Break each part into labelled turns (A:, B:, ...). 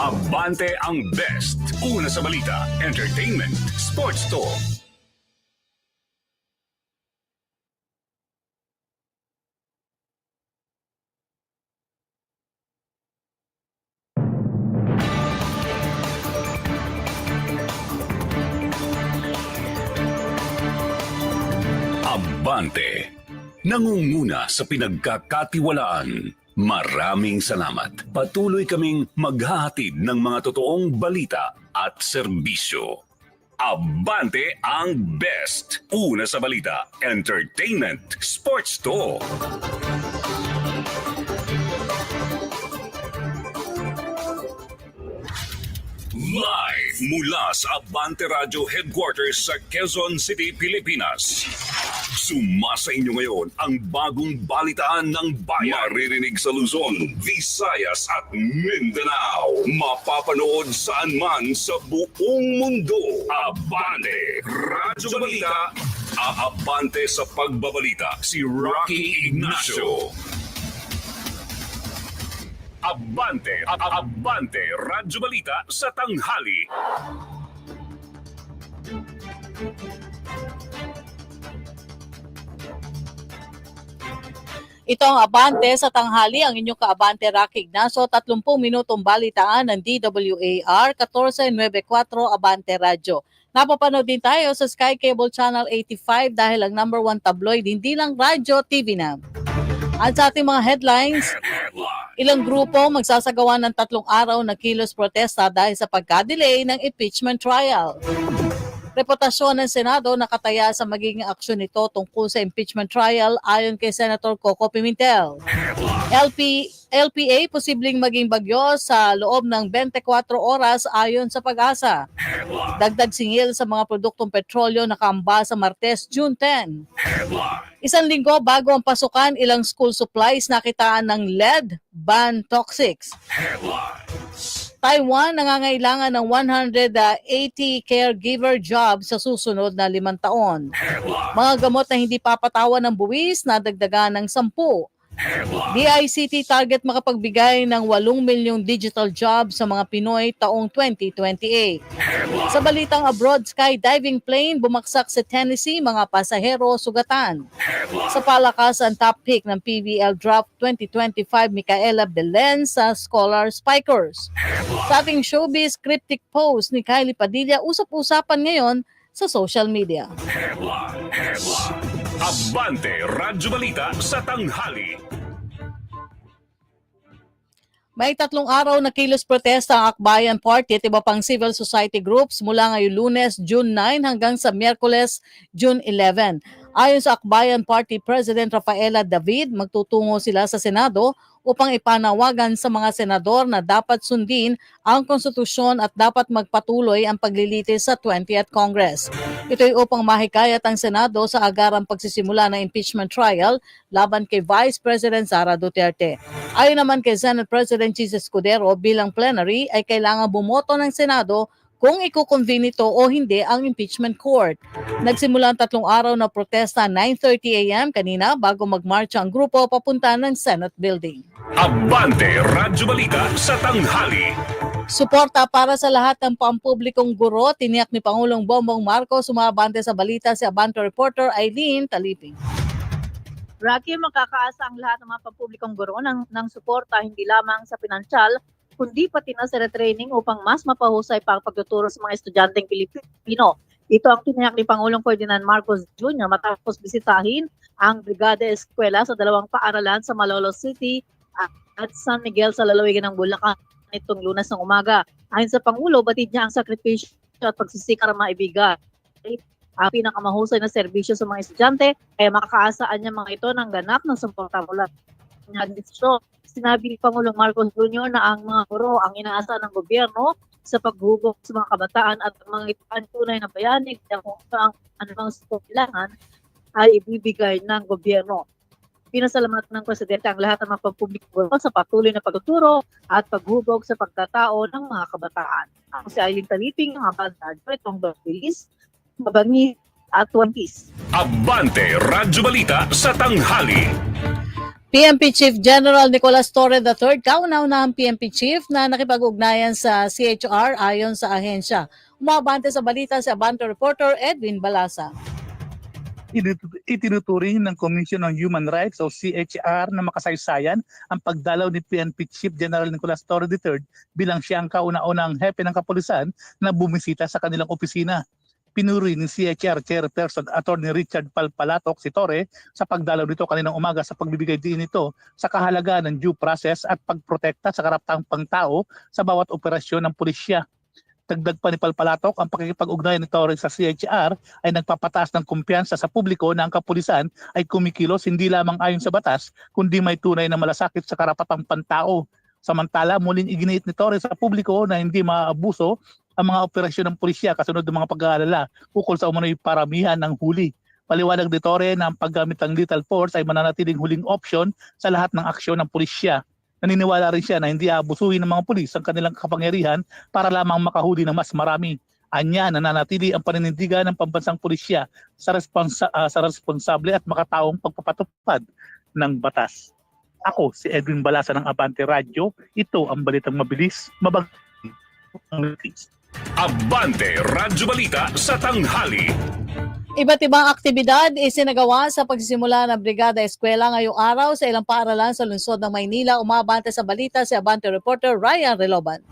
A: Abante ang best. Una sa balita, entertainment, sports talk. Abante. Nangunguna sa pinagkakatiwalaan. Maraming salamat. Patuloy kaming maghahatid ng mga totoong balita at serbisyo. Abante ang best. Una sa balita, entertainment, sports talk. Live mula sa Abante Radio Headquarters sa Quezon City, Pilipinas. Sumasa inyo ngayon ang bagong balitaan ng bayan. Maririnig sa Luzon, Visayas at Mindanao. Mapapanood saan man sa buong mundo. Abante, Radyo Balita. Aabante sa pagbabalita si Rocky Ignacio. Abante, Abante, Radyo Balita sa tanghali.
B: Ito ang Abante sa tanghali, ang inyong kaabante Rocky Ignacio, 30 minutong balitaan ng DWAR, 1494 Abante Radio. Napapanood din tayo sa Sky Cable Channel 85 dahil ang number one tabloid, hindi lang radyo, TV na. At sa ating mga headlines, ilang grupo magsasagawa ng tatlong araw na kilos protesta dahil sa pagka-delay ng impeachment trial. Reputasyon ng Senado nakataya sa magiging aksyon nito tungkol sa impeachment trial ayon kay Senator Coco Pimentel. LP, LPA posibleng maging bagyo sa loob ng 24 oras ayon sa pag-asa. Dagdag singil sa mga produktong petrolyo nakaamba sa Martes, June 10. Isang linggo bago ang pasukan, ilang school supplies nakitaan ng lead, ban toxics. Taiwan nangangailangan ng 180 caregiver jobs sa susunod na limang taon. Mga gamot na hindi papatawan ng buwis nadagdagan ng 10. DICT target makapagbigay ng 8 milyong digital jobs sa mga Pinoy taong 2028. Sa balitang abroad, skydiving plane bumaksak sa Tennessee, mga pasahero sugatan. Sa palakasan top pick ng PBL Draft 2025, Micaela Belen sa Scholar Spikers. Sa ating showbiz cryptic post ni Kylie Padilla, usap-usapan ngayon sa social media.
A: Abante, Radyo Balita sa tanghali.
B: May tatlong araw na kilos protesta ang Akbayan Party at iba pang civil society groups mula ngayong lunes, June 9 hanggang sa Miyerkules, June 11. Ayon sa Akbayan Party President Rafaela David, magtutungo sila sa Senado upang ipanawagan sa mga senador na dapat sundin ang konstitusyon at dapat magpatuloy ang paglilitis sa 20th Congress. Ito'y upang mahikayat ang Senado sa agarang pagsisimula ng impeachment trial laban kay Vice President Sara Duterte. Ayon naman kay Senate President Jesus Escudero, bilang plenary ay kailangan bumoto ng Senado kung iko-convene ito o hindi ang impeachment court. Nagsimula ang tatlong araw na protesta 9.30 a.m. kanina bago magmarcha ang grupo papunta ng Senate building.
A: Abante, Radyo Balita sa tanghali.
B: Suporta para sa lahat ng pampublikong guro, tiniyak ni Pangulong Bongbong Marcos, sumabante sa balita si Abante reporter Eileen Taliping.
C: Rocky, makakaasa ang lahat ng mga pampublikong guro ng, ng suporta hindi lamang sa pinansyal, kundi pati na sa retraining upang mas mapahusay pa ang pagtuturo sa mga estudyanteng Pilipino. Ito ang tiniyak ni Pangulong Ferdinand Marcos Jr. matapos bisitahin ang Brigada Eskwela sa dalawang paaralan sa Malolos City at San Miguel sa lalawigan ng Bulacan nitong lunas ng umaga. Ayon sa Pangulo, batid niya ang sakripisyo at pagsisikar maibigay ang pinakamahusay na serbisyo sa mga estudyante kaya makakaasaan niya mga ito ng ganap ng suporta mula sa desisyon. Sinabi ni Pangulong Marcos Jr. na ang mga guro ang inaasahan ng gobyerno sa paghubog sa mga kabataan at mga ipan tunay na bayani kaya kung ang anumang kailangan ay ibibigay ng gobyerno. Pinasalamat ng Presidente ang lahat ng mga pampubliko sa patuloy na pagtuturo at paghubog sa pagkatao ng mga kabataan. Ako si Aileen Taliping, ang abantad ko itong Bilis, Mabangi at One Piece.
A: Abante Radyo Balita sa tanghali.
B: PMP Chief General Nicolas Torre III, kaunaw na ang PMP Chief na nakipag-ugnayan sa CHR ayon sa ahensya. Umabante sa balita si Abante reporter Edwin Balasa.
D: Itinutu- itinuturing ng Commission on Human Rights o CHR na makasaysayan ang pagdalaw ni PNP Chief General Nicolas Torre III bilang siya ang kauna-unang hepe ng kapulisan na bumisita sa kanilang opisina. Pinuri ni CHR Chairperson Attorney Richard Palpalatok si Torre sa pagdalaw nito kaninang umaga sa pagbibigay din nito sa kahalagaan ng due process at pagprotekta sa karapatang pangtao sa bawat operasyon ng pulisya. Dagdag pa ni Palpalatok ang pakikipag-ugnayan ni Torre sa CHR ay nagpapataas ng kumpiyansa sa publiko na ang kapulisan ay kumikilos hindi lamang ayon sa batas, kundi may tunay na malasakit sa karapatang pantao. Samantala, muling iginiit ni Torres sa publiko na hindi maaabuso ang mga operasyon ng pulisya kasunod ng mga pag-aalala ukol sa umano'y paramihan ng huli. Paliwanag ni Torre na ang paggamit ng lethal force ay mananatiling huling option sa lahat ng aksyon ng pulisya. Naniniwala rin siya na hindi aabusuhin ng mga pulis ang kanilang kapangyarihan para lamang makahuli ng mas marami. Anya, nananatili ang paninindigan ng pambansang pulisya sa, responsa- ah, sa responsable at makataong pagpapatupad ng batas. Ako, si Edwin Balasa ng Abante Radio. Ito ang balitang mabilis, mabag
A: Abante Radyo Balita sa tanghali.
B: Iba't ibang aktibidad isinagawa sa pagsisimula ng Brigada Eskwela ngayong araw sa ilang paaralan sa lungsod ng Maynila. Umabante sa balita si Abante reporter Ryan Reloban.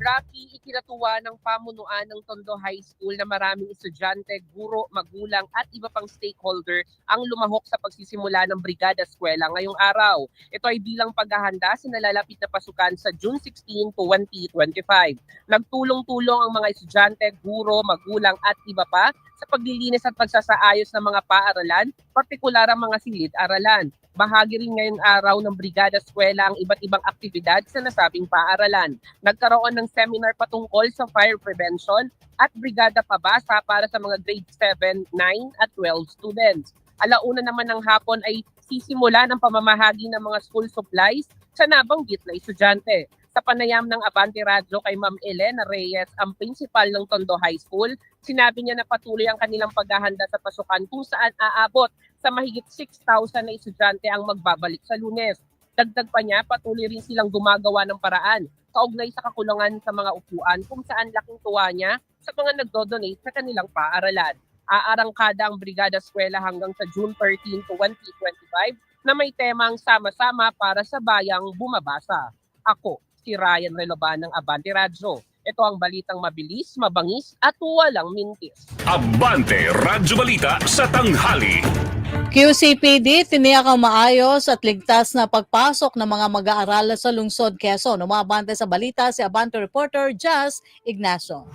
E: Rocky, ikinatuwa ng pamunuan ng Tondo High School na maraming estudyante, guro, magulang at iba pang stakeholder ang lumahok sa pagsisimula ng Brigada Eskwela ngayong araw. Ito ay bilang paghahanda sa nalalapit na pasukan sa June 16, 2025. Nagtulong-tulong ang mga estudyante, guro, magulang at iba pa sa paglilinis at pagsasaayos ng mga paaralan, partikular ang mga silid-aralan. Bahagi rin ngayong araw ng Brigada Eskwela ang iba't ibang aktibidad sa nasabing paaralan. Nagkaroon ng seminar patungkol sa fire prevention at Brigada Pabasa para sa mga grade 7, 9 at 12 students. Alauna naman ng hapon ay sisimula ng pamamahagi ng mga school supplies sa nabanggit na estudyante. Sa panayam ng Abante Radio kay Ma'am Elena Reyes, ang principal ng Tondo High School, sinabi niya na patuloy ang kanilang paghahanda sa pasukan kung saan aabot sa mahigit 6,000 na estudyante ang magbabalik sa lunes. Dagdag pa niya, patuloy rin silang gumagawa ng paraan kaugnay sa kakulangan sa mga upuan kung saan laking tuwa niya sa mga nagdo-donate sa kanilang paaralan. Aarangkada ang Brigada Eskwela hanggang sa June 13 to 2025 na may temang sama-sama para sa bayang bumabasa. Ako, si Ryan Reloban ng Abante Radio. Ito ang balitang mabilis, mabangis at walang mintis.
A: Abante Radyo Balita sa tanghali.
B: QCPD tiniyak ang maayos at ligtas na pagpasok ng mga mag-aaral sa lungsod Quezon. Umabante sa balita si Abante reporter Jazz Ignacio.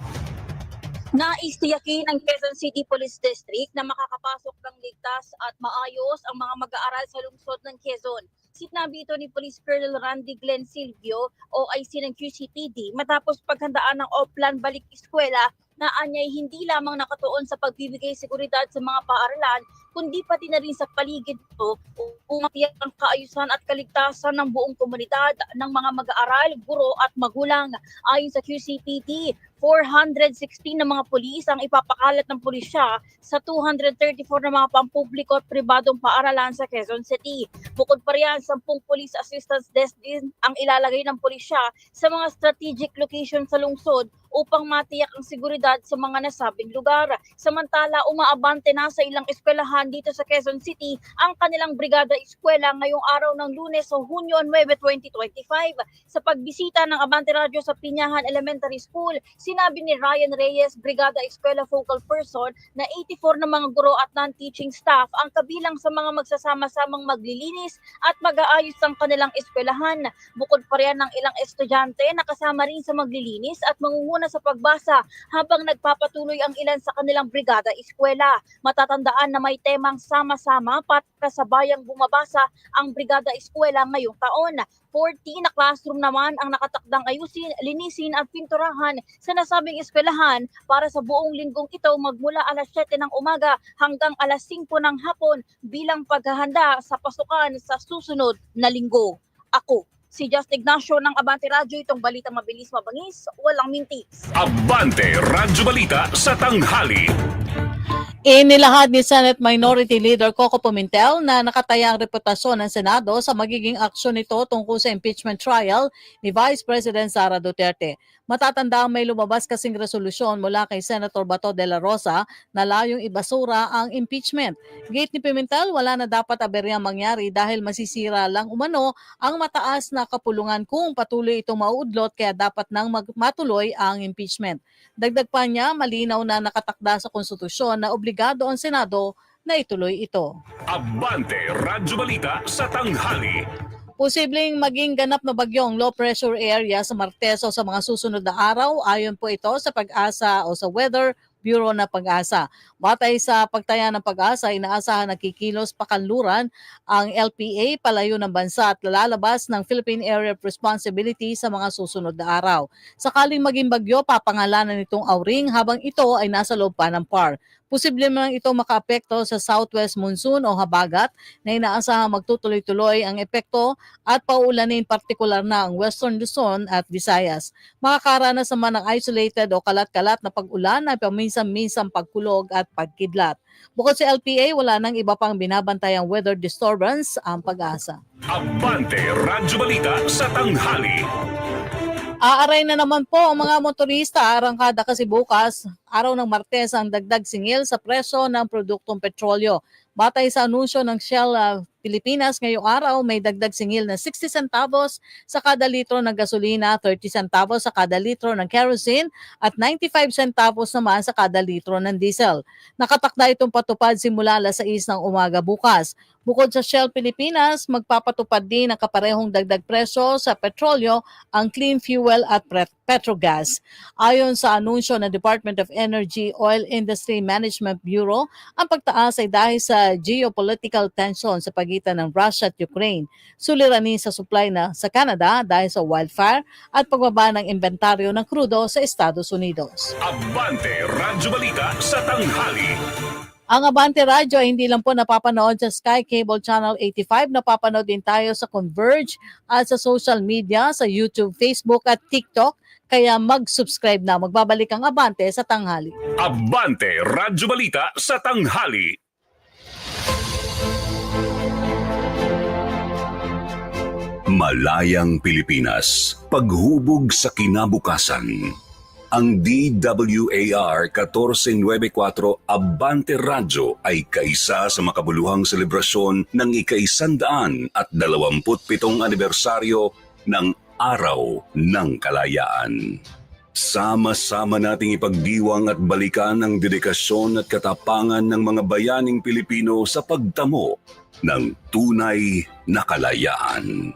F: Nais tiyakin ng Quezon City Police District na makakapasok ng ligtas at maayos ang mga mag-aaral sa lungsod ng Quezon. Sinabi ito ni Police Colonel Randy Glenn Silvio, OIC ng QCPD, matapos paghandaan ng Oplan Balik Eskwela na anyay hindi lamang nakatuon sa pagbibigay seguridad sa mga paaralan, kundi pati na rin sa paligid ito upang matiyak ang kaayusan at kaligtasan ng buong komunidad ng mga mag-aaral, guro at magulang. Ayon sa QCPD, 416 na mga pulis ang ipapakalat ng pulisya sa 234 na mga pampubliko at pribadong paaralan sa Quezon City. Bukod pa riyan, 10 police assistance desk din ang ilalagay ng pulisya sa mga strategic location sa lungsod upang matiyak ang seguridad sa mga nasabing lugar. Samantala, umaabante na sa ilang eskwelahan dito sa Quezon City ang kanilang brigada eskwela ngayong araw ng lunes o Hunyo 9, 2025. Sa pagbisita ng Abante Radio sa Pinyahan Elementary School, sinabi ni Ryan Reyes, Brigada Eskwela Focal Person, na 84 na mga guro at non-teaching staff ang kabilang sa mga magsasama-samang maglilinis at mag-aayos ng kanilang eskwelahan. Bukod pa riyan ng ilang estudyante na kasama rin sa maglilinis at mangunguna na sa pagbasa habang nagpapatuloy ang ilan sa kanilang brigada eskwela. Matatandaan na may temang sama-sama para sa bayang bumabasa ang brigada eskwela ngayong taon. 40 na classroom naman ang nakatakdang ayusin, linisin at pinturahan sa nasabing eskwelahan para sa buong linggong ito magmula alas 7 ng umaga hanggang alas 5 ng hapon bilang paghahanda sa pasukan sa susunod na linggo. Ako, si Just Ignacio ng Abante Radio, itong balita mabilis mabangis, walang mintis.
A: Abante Radyo Balita sa tanghali.
B: Inilahad ni Senate Minority Leader Coco Pimentel na nakataya ang reputasyon ng Senado sa magiging aksyon nito tungkol sa impeachment trial ni Vice President Sara Duterte. Matatanda ang may lumabas kasing resolusyon mula kay Senator Bato de la Rosa na layong ibasura ang impeachment. Gate ni Pimentel, wala na dapat aberyang mangyari dahil masisira lang umano ang mataas na kapulungan kung patuloy itong mauudlot kaya dapat nang matuloy ang impeachment. Dagdag pa niya, malinaw na nakatakda sa konstitusyon na obligado ang Senado na ituloy ito.
A: Abante Radyo Balita sa tanghali.
B: Posibleng maging ganap na bagyong low pressure area sa Martes o sa mga susunod na araw ayon po ito sa pag-asa o sa Weather Bureau na pag-asa. Batay sa pagtaya ng pag-asa, inaasahan na kikilos pakanluran ang LPA palayo ng bansa at lalabas ng Philippine Area of Responsibility sa mga susunod na araw. Sakaling maging bagyo, papangalanan itong Auring habang ito ay nasa loob pa ng PAR. Posible man ito makaapekto sa southwest monsoon o habagat na inaasahang magtutuloy-tuloy ang epekto at paulanin partikular na ang Western Luzon at Visayas. Makakaranas naman ng isolated o kalat-kalat na pag-ulan at paminsan-minsang pagkulog at pagkidlat. Bukod sa LPA, wala nang iba pang binabantayang weather disturbance ang pag-asa.
A: Abante Radyo Balita sa tanghali.
B: Aaray na naman po ang mga motorista arangkada kasi bukas, araw ng Martes ang dagdag singil sa presyo ng produktong petrolyo. Batay sa anunsyo ng Shell ah, Pilipinas ngayong araw, may dagdag singil na 60 centavos sa kada litro ng gasolina, 30 centavos sa kada litro ng kerosene at 95 centavos naman sa kada litro ng diesel. Nakatakda itong patupad simula alas 6 ng umaga bukas. Bukod sa Shell Pilipinas, magpapatupad din ng kaparehong dagdag presyo sa petrolyo, ang clean fuel at Petrogas. Ayon sa anunsyo ng Department of Energy Oil Industry Management Bureau, ang pagtaas ay dahil sa geopolitical tension sa pagitan ng Russia at Ukraine. Suliranin sa supply na sa Canada dahil sa wildfire at pagbaba ng inventaryo ng krudo sa Estados Unidos.
A: Abante Radyo Balita sa tanghali.
B: Ang Abante Radio ay hindi lang po napapanood sa Sky Cable Channel 85, napapanood din tayo sa Converge at sa social media, sa YouTube, Facebook at TikTok. Kaya mag-subscribe na. Magbabalik ang Abante sa tanghali.
A: Abante Radyo Balita sa tanghali. Malayang Pilipinas, paghubog sa kinabukasan. Ang DWAR 1494 Abante Radyo ay kaisa sa makabuluhang selebrasyon ng ikaisandaan at dalawamputpitong anibersaryo ng Araw ng Kalayaan. Sama-sama nating ipagdiwang at balikan ang dedikasyon at katapangan ng mga bayaning Pilipino sa pagtamo ng tunay na kalayaan.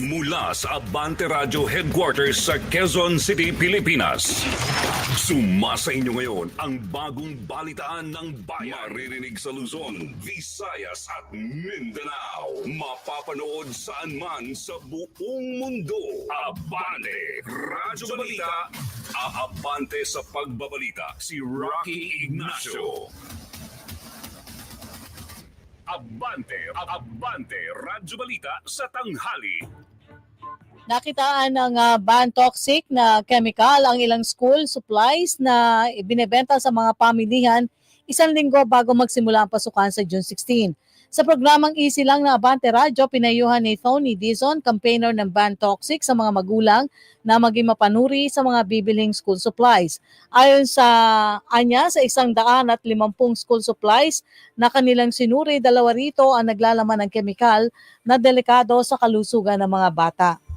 A: Mula sa Abante Radio Headquarters sa Quezon City, Pilipinas. Sumasa inyo ngayon ang bagong balitaan ng bayan. Maririnig sa Luzon, Visayas at Mindanao. Mapapanood saan man sa buong mundo. Abante Radyo Balita. Aabante sa pagbabalita si Rocky Ignacio. Abante, Abante, Radyo Balita sa tanghali.
B: Nakitaan ng uh, ban toxic na chemical ang ilang school supplies na ibinebenta sa mga pamilihan isang linggo bago magsimula ang pasukan sa June 16. Sa programang Easy Lang na Abante Radyo, pinayuhan ni Tony Dizon, campaigner ng Ban Toxic sa mga magulang na maging mapanuri sa mga bibiling school supplies. Ayon sa anya, sa isang daan at limampung school supplies na kanilang sinuri, dalawa rito ang naglalaman ng kemikal na delikado sa kalusugan ng mga bata.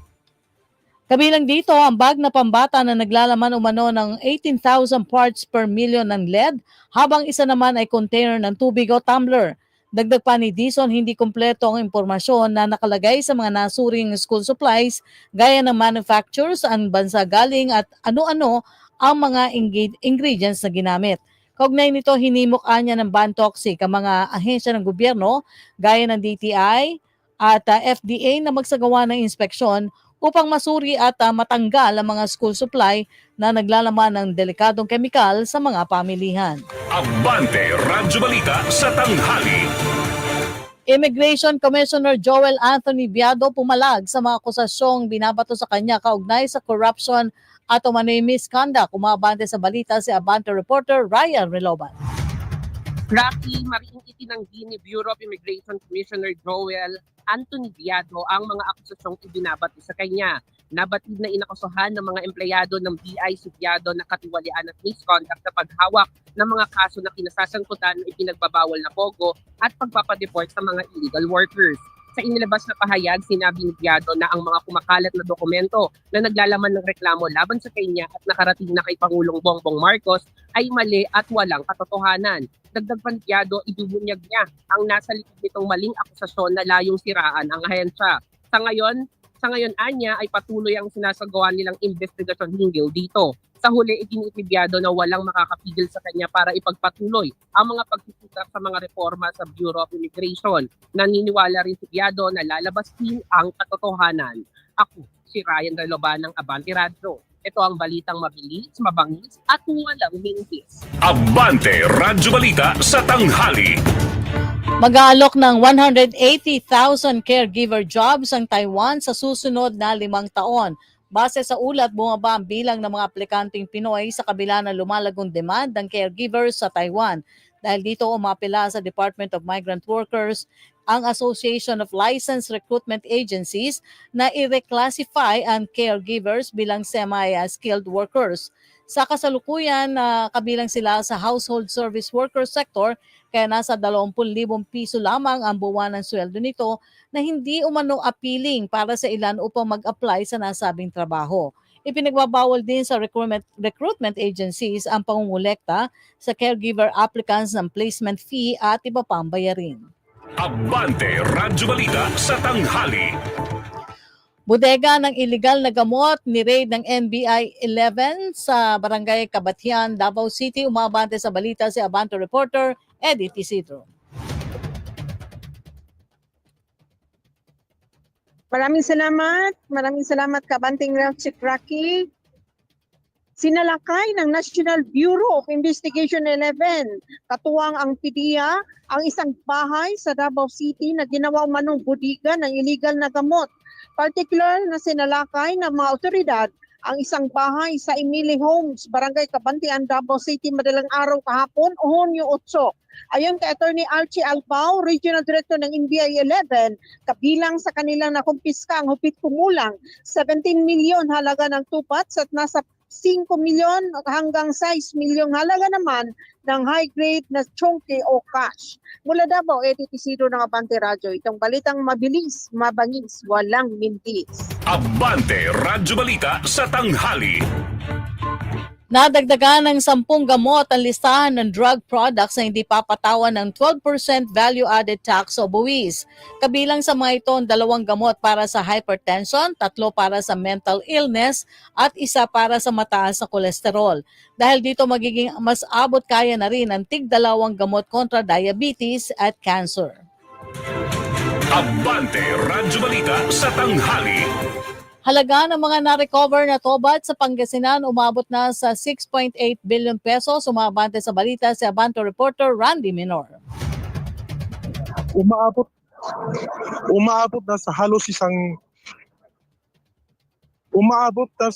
B: Kabilang dito ang bag na pambata na naglalaman umano ng 18,000 parts per million ng lead habang isa naman ay container ng tubig o tumbler. Dagdag pa ni Dison, hindi kumpleto ang impormasyon na nakalagay sa mga nasuring school supplies gaya ng manufacturers, ang bansa galing at ano-ano ang mga ingre- ingredients na ginamit. Kaugnay nito, hinimok niya ng ban toxic ang mga ahensya ng gobyerno gaya ng DTI at ah, FDA na magsagawa ng inspeksyon upang masuri at ah, matanggal ang mga school supply na naglalaman ng delikadong kemikal sa mga pamilihan.
A: Abante Radyo Balita sa tanghali.
B: Immigration Commissioner Joel Anthony Biado pumalag sa mga akusasyong binabato sa kanya kaugnay sa corruption at umano'y misconduct. Umabante sa balita si Abante reporter Ryan Reloban.
E: Rocky, mariing itinanggi ni Bureau of Immigration Commissioner Joel Anthony Viado ang mga akusasyong ibinabato sa kanya. Nabatid na inakusahan ng mga empleyado ng BI si Viado na katiwalian at misconduct sa paghawak ng mga kaso na kinasasangkutan ng ipinagbabawal na pogo at pagpapadeport sa mga illegal workers. Sa inilabas na pahayag, sinabi ni Viado na ang mga kumakalat na dokumento na naglalaman ng reklamo laban sa kanya at nakarating na kay Pangulong Bongbong Marcos ay mali at walang katotohanan. Dagdag pa ni Viado, idubunyag niya ang nasa likod nitong maling akusasyon na layong siraan ang ahensya. Sa ngayon, sa ngayon anya ay patuloy ang sinasagawa nilang investigasyon hinggil dito. Sa huli, itinitibyado na walang makakapigil sa kanya para ipagpatuloy ang mga pagsusukat sa mga reforma sa Bureau of Immigration. Naniniwala rin si Biado na lalabas din ang katotohanan. Ako, si Ryan Reloban ng Abante Radio. Ito ang balitang mabilis, mabangis at walang mintis.
A: Abante Radyo Balita sa tanghali.
B: Mag-aalok ng 180,000 caregiver jobs ang Taiwan sa susunod na limang taon. Base sa ulat, bumaba ang bilang ng mga aplikanteng Pinoy sa kabila ng lumalagong demand ng caregivers sa Taiwan. Dahil dito umapila sa Department of Migrant Workers ang Association of Licensed Recruitment Agencies na i-reclassify ang caregivers bilang semi-skilled workers. Sa kasalukuyan, na kabilang sila sa household service worker sector, kaya nasa 20,000 piso lamang ang buwan ng sweldo nito na hindi umano appealing para sa ilan upang mag-apply sa nasabing trabaho. Ipinagbabawal din sa recruitment, recruitment agencies ang pangungulekta sa caregiver applicants ng placement fee at iba pang bayarin.
A: Abante Radyo Balita sa tanghali.
B: Bodega ng illegal na gamot ni raid ng NBI 11 sa Barangay Kabatian, Davao City. Umabante sa balita si Abante reporter Edith Isidro.
G: Maraming salamat. Maraming salamat Kabanting Chief Rocky. Sinalakay ng National Bureau of Investigation 11, katuwang ang PDEA, ang isang bahay sa Davao City na ginawa manong budiga ng illegal na gamot. Particular na sinalakay ng mga otoridad ang isang bahay sa Emily Homes, Barangay Kabantian, Davao City, madalang araw kahapon, Hunyo 8. Ayon kay Attorney Archie Albao, Regional Director ng NBI 11, kabilang sa kanilang nakumpiska ang hupit kumulang 17 milyon halaga ng tupats at nasa 5 milyon hanggang 6 milyong halaga naman ng high-grade na chonke o cash. Mula Davao, Edith Isidro ng Abante Radio. Itong balitang mabilis, mabangis, walang mintis.
A: Abante Radyo Balita sa tanghali.
B: Nadagdagan ng 10 gamot ang listahan ng drug products na hindi papatawan ng 12% value-added tax o buwis. Kabilang sa mga ito ang dalawang gamot para sa hypertension, tatlo para sa mental illness, at isa para sa mataas na kolesterol. Dahil dito magiging mas abot kaya na rin ang tig dalawang gamot kontra diabetes at cancer.
A: Abante Radyo Balita sa tanghali.
B: Halaga ng mga na-recover na tobat sa Pangasinan umabot na sa 6.8 billion pesos. Umabante sa balita si Abante reporter Randy Minor.
H: umaabot umaabot na sa halos isang umaabot na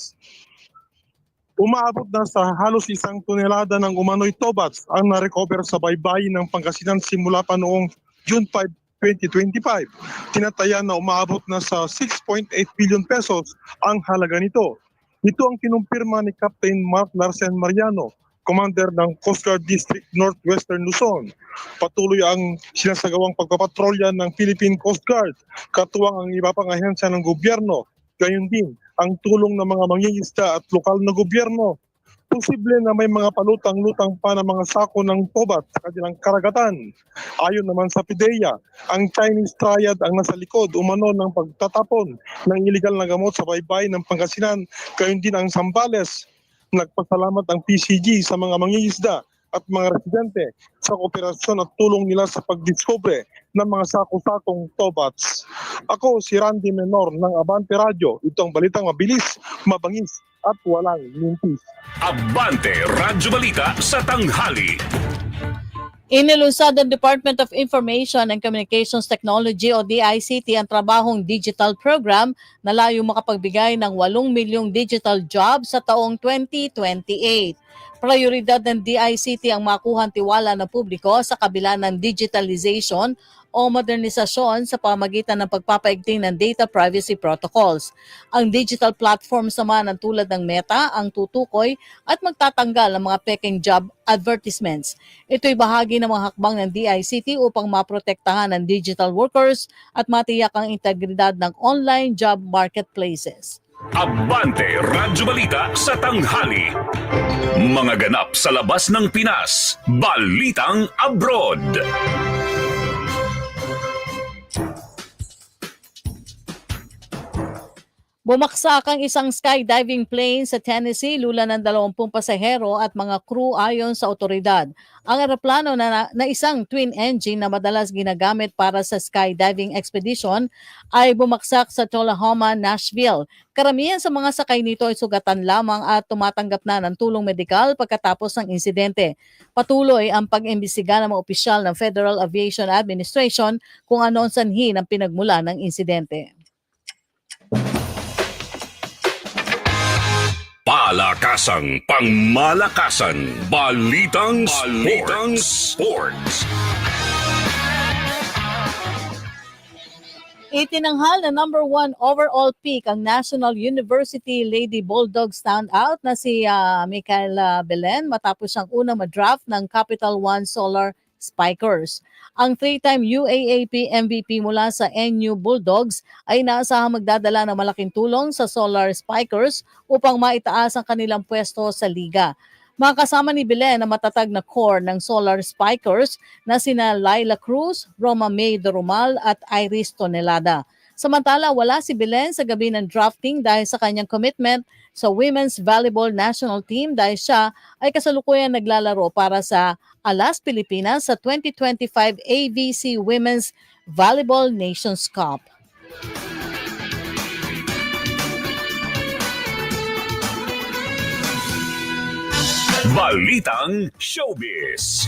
H: umaabot na sa halos isang tonelada ng umano'y tobats ang na-recover sa baybayin ng Pangasinan simula pa noong June 5, 2025. Tinataya na umaabot na sa 6.8 billion pesos ang halaga nito. Ito ang kinumpirma ni Captain Mark Larsen Mariano, Commander ng Coast Guard District Northwestern Luzon. Patuloy ang sinasagawang pagpapatrolya ng Philippine Coast Guard, katuwang ang iba pang ahensya ng gobyerno. Gayon din ang tulong ng mga mangingisda at lokal na gobyerno. Posible na may mga palutang-lutang pa na mga sako ng tobat sa kanilang karagatan. Ayon naman sa PIDEA, ang Chinese Triad ang nasa likod umano ng pagtatapon ng illegal na gamot sa baybay ng Pangasinan, gayon din ang Sambales. Nagpasalamat ang PCG sa mga mangingisda at mga residente sa kooperasyon at tulong nila sa pagdiskubre ng mga sako-sakong tobats. Ako si Randy Menor ng Abante Radio. Ito ang balitang mabilis, mabangis at walang mintis.
A: Abante Radyo Balita sa tanghali.
B: Inilunsad ng Department of Information and Communications Technology o DICT ang trabahong digital program na layo makapagbigay ng 8 milyong digital jobs sa taong 2028. Prioridad ng DICT ang makuhang tiwala ng publiko sa kabila ng digitalization o modernisasyon sa pamagitan ng pagpapaigting ng data privacy protocols. Ang digital platforms naman ng tulad ng Meta ang tutukoy at magtatanggal ng mga peking job advertisements. Ito'y bahagi ng mga hakbang ng DICT upang maprotektahan ng digital workers at matiyak ang integridad ng online job marketplaces.
A: Abante Radyo Balita sa tanghali. Mga ganap sa labas ng Pinas. Balitang Abroad.
B: Bumaksak ang isang skydiving plane sa Tennessee, lula ng 20 pasahero at mga crew ayon sa otoridad. Ang eroplano na, na isang twin engine na madalas ginagamit para sa skydiving expedition ay bumaksak sa Tullahoma, Nashville. Karamihan sa mga sakay nito ay sugatan lamang at tumatanggap na ng tulong medikal pagkatapos ng insidente. Patuloy ang pag-imbestiga ng mga opisyal ng Federal Aviation Administration kung ano ang sanhi ng pinagmula ng insidente.
A: Palakasang pangmalakasan. Balitang, Balitang Sports.
B: Itinanghal na number one overall pick ang National University Lady Bulldogs standout na si uh, Michaela Belen matapos siyang unang madraft ng Capital One Solar Spikers. Ang three-time UAAP MVP mula sa NU Bulldogs ay inaasahang magdadala ng malaking tulong sa Solar Spikers upang maitaas ang kanilang pwesto sa liga. Makasama ni Belen na matatag na core ng Solar Spikers na sina Laila Cruz, Roma May Dorumal at Iris Tonelada. Samantala, wala si Belen sa gabi ng drafting dahil sa kanyang commitment sa Women's Volleyball National Team dahil siya ay kasalukuyan naglalaro para sa Alas Pilipinas sa 2025 AVC Women's Volleyball Nations Cup.
A: Balitang Showbiz.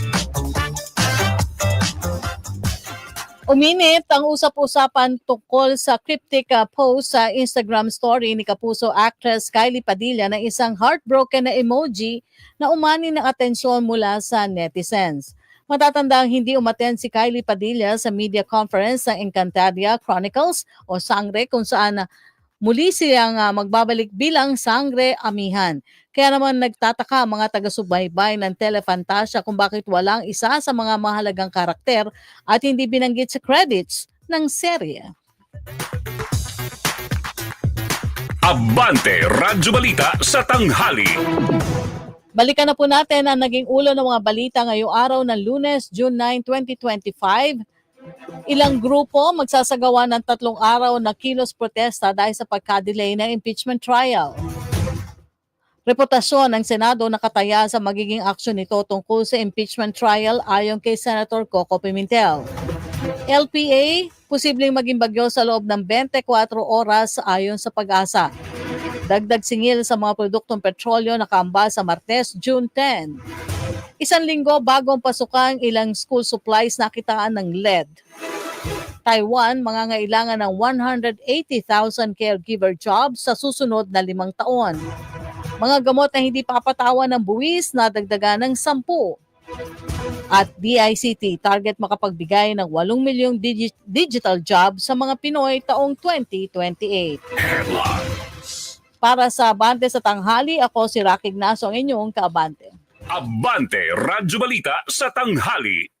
B: Uminit ang usap-usapan tungkol sa cryptic uh, post sa Instagram story ni Kapuso actress Kylie Padilla na isang heartbroken na emoji na umani ng atensyon mula sa netizens. Matatandang hindi umaten si Kylie Padilla sa media conference ng Encantadia Chronicles o Sangre kung saan muli silang uh, magbabalik bilang Sangre Amihan. Kaya naman nagtataka ang mga taga-subaybay ng Telefantasia kung bakit walang isa sa mga mahalagang karakter at hindi binanggit sa credits ng serye.
A: Abante Radyo Balita sa tanghali.
B: Balikan na po natin ang naging ulo ng mga balita ngayong araw ng lunes, June 9, 2025. Ilang grupo magsasagawa ng tatlong araw na kilos protesta dahil sa pagka-delay ng impeachment trial. Reputasyon ng Senado nakataya sa magiging aksyon nito tungkol sa impeachment trial ayon kay Senator Coco Pimentel. LPA, posibleng maging bagyo sa loob ng 24 oras ayon sa pag-asa. Dagdag singil sa mga produktong petrolyo nakaamba sa Martes, June 10. Isang linggo bagong pasukan ilang school supplies nakitaan ng lead. Taiwan, mga ngailangan ng 180,000 caregiver jobs sa susunod na limang taon. Mga gamot na hindi papatawan ng buwis na dagdagan ng 10. At DICT target makapagbigay ng 8 milyong digi- digital jobs sa mga Pinoy taong 2028. Para sa Abante sa Tanghali, ako si Rocky Ignacio, ang inyong kaabante.
A: Abante Radyo Balita sa tanghali.